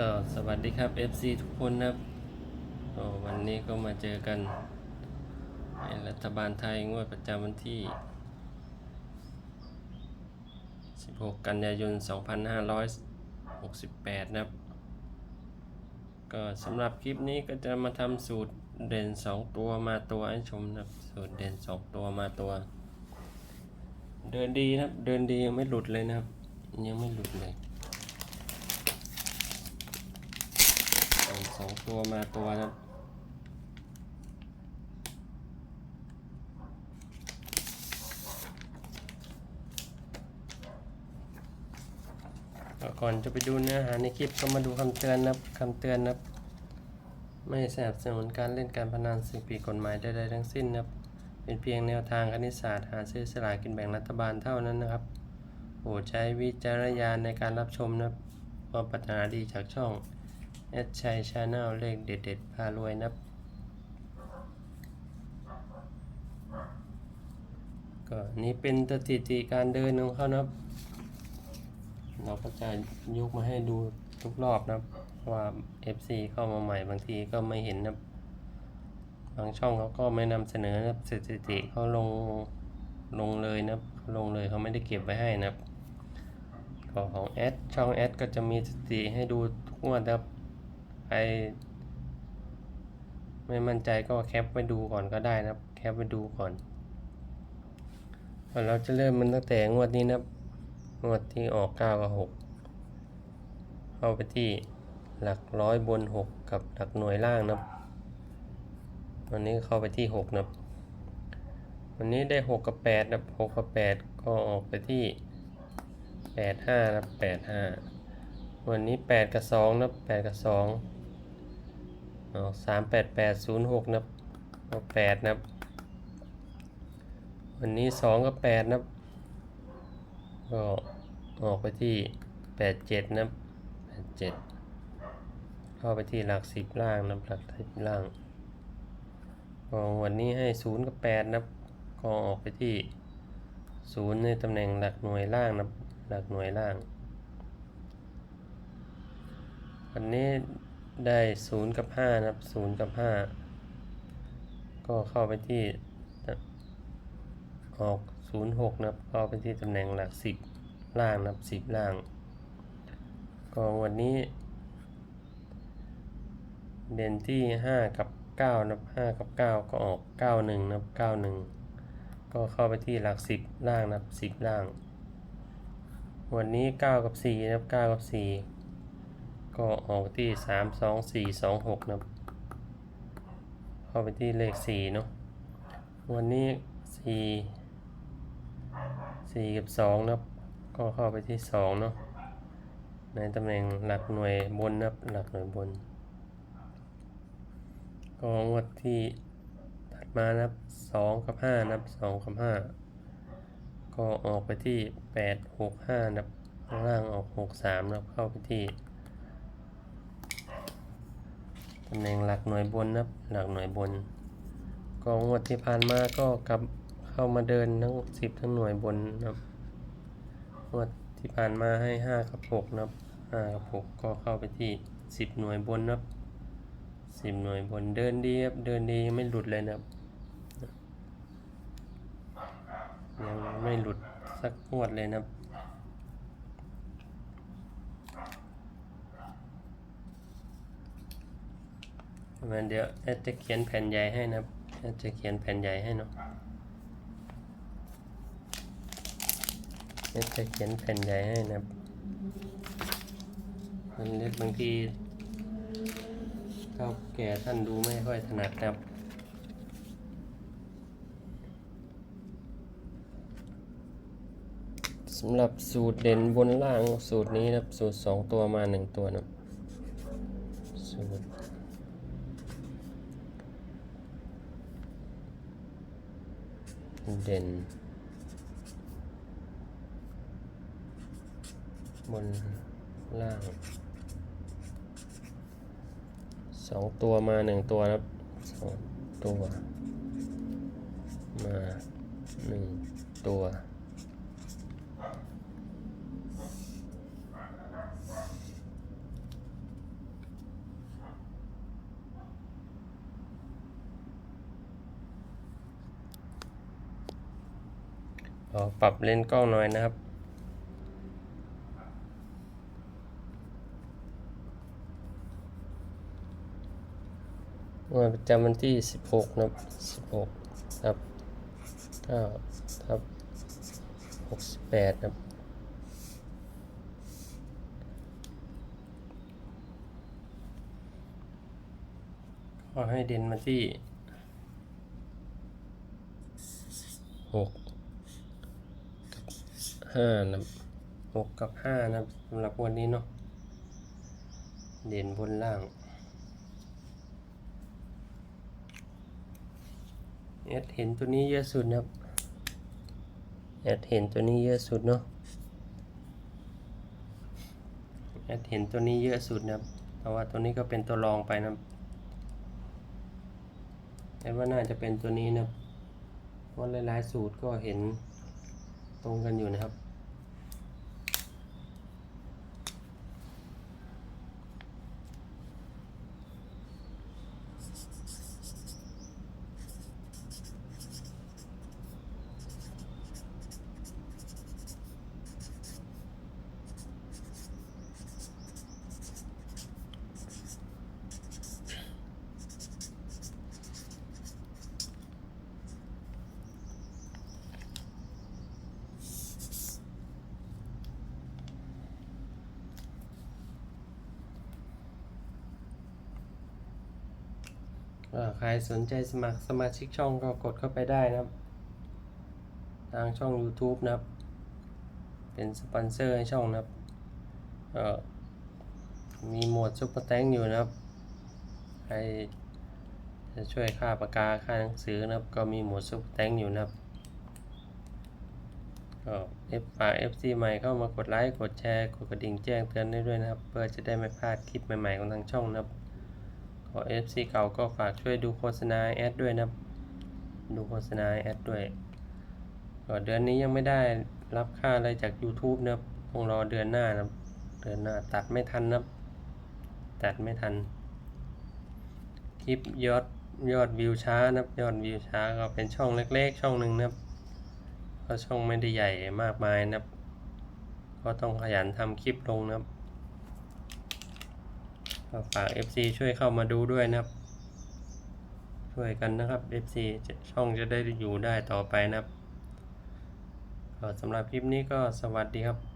ก็สวัสดีครับ FC ทุกคนนะครับวันนี้ก็มาเจอกันในรัฐบาลไทยงวดประจำวันที่ 16 กันยายน 2568 นะครับ ก็สำหรับคลิปนี้ก็จะมาทำสูตรเด่น 2 ตัวมาตัวให้ชมนะครับ สูตรเด่น 2 ตัวมาตัว เดินดีนะครับ เดินดียังไม่หลุดเลยนะครับ ยังไม่หลุดเลย สองตัวมาตัวนะก่อนจะไปดูเนื้อหาในคลิปก็มาดูคำเตือนนะครับคำเตือนนะครับไม่สนับสนุนการเล่นการพนันสิ่งผิดกฎหมายใดๆทั้งสิ้นนะครับ เป็นเพียงแนวทางคณิตศาสตร์หาซื้อสลากกินแบ่งรัฐบาลเท่านั้นนะครับโปรดใช้วิจารณญาณในการรับชมนะครับความปรารถนาดีจากช่อง แอดชัยชาแนลเลขเด็ดๆ พารวยนับก็นี่เป็นสถิติการเดินของเขานะครับ เราก็จะยกมาให้ดูทุกรอบนะครับว่า FC เข้ามาใหม่บางทีก็ไม่เห็นนะครับบางช่องเขาก็ไม่นำเสนอนะครับสถิติเขาลงลงเลยนะครับลงเลยเขาไม่ได้เก็บไว้ให้นะครับก็ของแอดช่องแอดก็จะมีสถิติให้ดูทุกงวดนะครับ ใครไม่มั่นใจก็แคปไว้ดูก่อนก็ได้นะครับ แคปไว้ดูก่อน เราจะเริ่มมันตั้งแต่งวดนี้นะครับ งวดที่ออก9กับ6เข้าไปที่หลักร้อยบน 6 กับหลักหน่วยล่างนะครับวันนี้เข้าไปที่6นะครับ วันนี้ได้ 6 กับ8นะครับ6กับ 8 ก็ออกไปที่ 8 5นะครับ8 5 วันนี้ 8 กับ2นะครับ8กับ 2 เอา3 8 8 0 6นะครับเอา8นะวันนี้2กับ8นะก็ออกไปที่8 7นะครับ8 7เข้าไปที่หลัก10ล่างนะหลัก10ล่างก็วันนี้ให้0กับ8นะครับก็ออกไปที่0ในตำแหน่งหลักหน่วยล่างนะหลักหน่วยล่างวันนี้ ได้0กับ5นะครับ0กับ5ก็เข้าไปที่ออก0 6นะครับเข้าไปที่ตำแหน่งหลัก10ล่างนะครับ10ล่าง ก็วันนี้ เด่นที่5กับ9นับ5กับ9ก็ออก91นับ91ก็เข้าไปที่หลัก10ล่างนับ10ล่าง วันนี้9กับ4นับ9กับ4 ก็ออกที่3 2 4 2 6นับเข้าไปที่เลข4เนาะวันนี้4 4กับ2นับก็เข้าไปที่2เนาะในตำแหน่งหลักหน่วยบนนับหลักหน่วยบน ก็งวดที่ถัดมานับสองกับห้านับสองกับห้าก็ออกไปที่แปดหกห้านับข้างล่างออกหกสามนับเข้าไปที่ ตำแหน่งหลักหน่วยบนนับ หลักหน่วยบน ก็งวดที่ผ่านมาก็กลับเข้ามาเดินทั้งสิบทั้งหน่วยบนนับงวดที่ผ่านมาให้ห้ากับหกนับห้ากับหกก็เข้าไปที่สิบหน่วยบนนับสิบหน่วยบนเดินดีครับเดินดีไม่หลุดเลยนะครับ ยังไม่หลุดสักงวดเลยนะครับ มาเดี๋ยวแอดจะเขียนแผ่นใหญ่ให้นะแอดจะเขียนแผ่นใหญ่ให้เนาะแอดจะเขียนแผ่นใหญ่ให้นะมันเล็กบางทีเท่าแก่ท่านดูไม่ค่อยถนัดครับสำหรับสูตรเด่นบนล่างสูตรนี้นะครับสูตรสองตัวมาหนึ่งตัวนะสูตร เด่น บนล่างสองตัวมาหนึ่งตัวครับสองตัว มาหนึ่งตัว อปรับเลนส์กล้องหน่อยนะครับงวดประจำวันที่ 16 นะครับ 16ทับ9ทับ 68นะครับก็ให้เด่นมาที่6กับ 5นะครับ6กับ5นะสำหรับวันนี้เนาะเด่นบนล่าง แอดเห็นตัวนี้เยอะสุดนะครับ แอดเห็นตัวนี้เยอะสุดเนาะ แอดเห็นตัวนี้เยอะสุดนะครับเพราะว่าตัวนี้ก็เป็นตัวรองไปนะครับแอดว่าน่าจะเป็นตัวนี้นะครับเพราะหลายๆสูตรก็เห็น รงกันอยู่นะครับ ก็ ใครสนใจสมัครสมาชิกช่องก็กดเข้าไปได้นะครับ ทางช่อง YouTube นะครับ เป็นสปอนเซอร์ให้ช่องนะครับมีหมวดซุปเปอร์แตงอยู่นะครับ ใครจะช่วยค่าปากกาค่าหนังสือนะครับ ก็มีหมวดซุปเปอร์แตงอยู่นะครับก็เอฟฝาก FC ใหม่เข้ามากดไลค์ กดแชร์ กดกระดิ่งแจ้งเตือนได้ด้วยนะครับ เพื่อจะได้ไม่พลาดคลิปใหม่ๆของทางช่องนะครับ ขอ FC เก่าก็ฝากช่วยดูโฆษณาแอดด้วยนะดูโฆษณาแอดด้วยก็เดือนนี้ยังไม่ได้รับค่าอะไรจาก YouTube นะคงรอเดือนหน้านะเดือนหน้าตัดไม่ทันนะตัดไม่ทัน คลิปยอดยอดวิวช้านะยอดวิวช้าก็เป็นช่องเล็กๆ ช่องหนึ่งนะครับก็ช่องไม่ได้ใหญ่มากมายนะก็ต้องขยันทำคลิปลงนะครับ ฝาก FC ช่วยเข้ามาดูด้วยนะครับ ช่วยกันนะครับ FC ช่องจะได้อยู่ได้ต่อไปนะครับสำหรับคลิปนี้ก็สวัสดีครับ